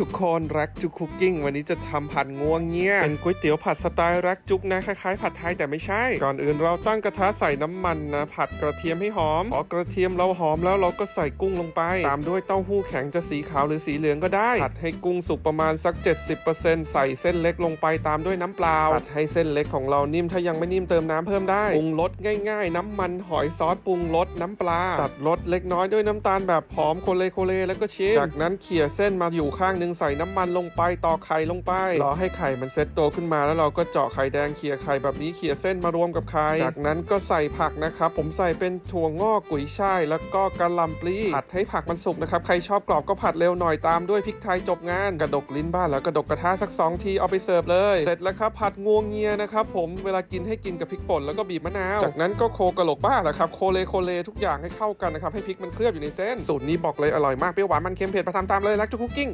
ทุกคนรักจุกคุกกิ้งวันนี้จะทำผัดงวงเงี้ยเป็นก๋วยเตี๋ยวผัดสไตล์รักจุกนะคล้ายๆผัดไทยแต่ไม่ใช่ ก่อนอื่นเราตั้งกระทะใส่น้ำมันนะผัดกระเทียมให้หอมพอกระเทียมเราหอมแล้วเราก็ใส่กุ้งลงไป ตามด้วยเต้าหู้แข็งจะสีขาวหรือสีเหลืองก็ได้ผัดให้กุ้งสุกประมาณสัก 70%ใส่เส้นเล็กลงไปตามด้วยน้ำเปล่าผัดให้เส้นเล็กของเรานิ่มถ้ายังไม่นิ่มเติมน้ำเพิ่มได้ปรุงรสง่าย ๆ น้ำมันหอยซอสปรุงรสน้ำปลาตัดรสเล็กน้อยด้วยน้ำตาลแบบหอมโคเลโคเลแล้วก็ชีสจากนั้นเขี่ยเส้นมาอยู่ข้างหนึ่งใส่น้ำมันลงไปตอกไข่ลงไปรอให้ไข่มันเซ็ตตัวขึ้นมาแล้วเราก็เจาะไข่แดงเขี่ยไข่แบบนี้เขี่ยเส้นมารวมกับไข่จากนั้นก็ใส่ผักนะครับ ผมใส่เป็นถั่วงอกกุยช่ายแล้วก็กะหล่ำปลีผัดให้ผักมันสุกนะครับใครชอบกรอบก็ผัดเร็วหน่อยตามด้วยพริกไทยจบงานกระดกลิ้นบ้านแล้วกระดกกระทะสักสองทีเอาไปเสิร์ฟเลยเสร็จแล้วครับผัดงวงเงียนะครับผมเวลากินให้กินกับพริกป่นแล้วก็บีบมะนาวจากนั้นก็โคกระโหลกบ้าแหละครับโคเลโคเลทุกอย่างให้เข้ากันนะครับให้พริกมันเคลือบอยู่ในเส้นสูตรนี้บอกเลยอร่อยมากเปรี้ยวหวานมันเค็มเผ็ดมาทำตามเลยรักจุกคุกกิ้ง